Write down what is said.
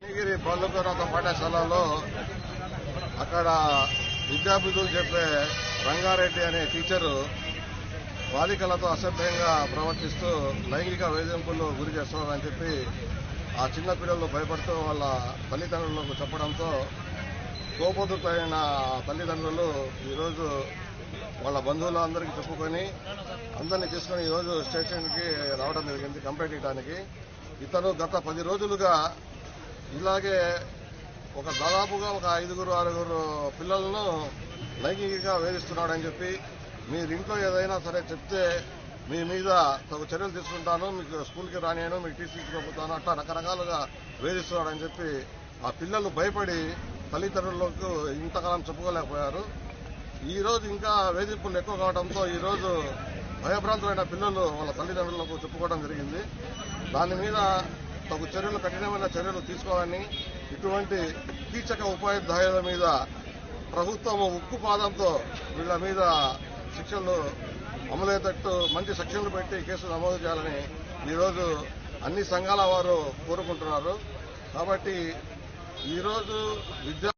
నీగిరి బొల్లకొరత పాఠశాలలో అక్కడ విద్యాభిధులు చెప్పే రంగారెడ్డి అనే టీచరు బాలికలతో అసభ్యంగా ప్రవర్తిస్తూ లైంగిక వేధింపులు గురి చేస్తున్నారని చెప్పి ఆ చిన్న పిల్లలు భయపడుతూ వాళ్ళ తల్లిదండ్రులకు చెప్పడంతో కోపోతులైన తల్లిదండ్రులు ఈరోజు వాళ్ళ బంధువులు అందరికీ చెప్పుకొని అందరినీ తీసుకొని ఈరోజు స్టేషన్కి రావడం జరిగింది కంప్లైంట్ ఇవ్వడానికి. ఇతను గత పది రోజులుగా ఇలాగే ఒక దాదాపుగా ఒక ఐదుగురు ఆరుగురు పిల్లలను లైంగికంగా వేధిస్తున్నాడని చెప్పి మీరు ఇంట్లో ఏదైనా సరే చెప్తే మీ మీద తగు చర్యలు తీసుకుంటాను మీకు స్కూల్కి రానియను మీకు టీసీకి పంపుతాను అట్లా రకరకాలుగా వేధిస్తున్నాడని చెప్పి ఆ పిల్లలు భయపడి తల్లిదండ్రులకు ఇంతకాలం చెప్పుకోలేకపోయారు. ఈ రోజు ఇంకా వేధింపులు ఎక్కువ కావడంతో ఈ రోజు భయభ్రాంతులైన పిల్లలు వాళ్ళ తల్లిదండ్రులకు చెప్పుకోవడం జరిగింది. దాని మీద తగు చర్యలు కఠినమైన చర్యలు తీసుకోవాలని ఇటువంటి కీచక ఉపాధ్యాయుల మీద ప్రభుత్వం ఉక్కు పాదంతో వీళ్ళ మీద శిక్షలు అమలయ్యేటట్టు మంచి సెక్షన్లు పెట్టి కేసు నమోదు చేయాలని ఈరోజు అన్ని సంఘాల వారు కోరుకుంటున్నారు. కాబట్టి ఈరోజు విద్యా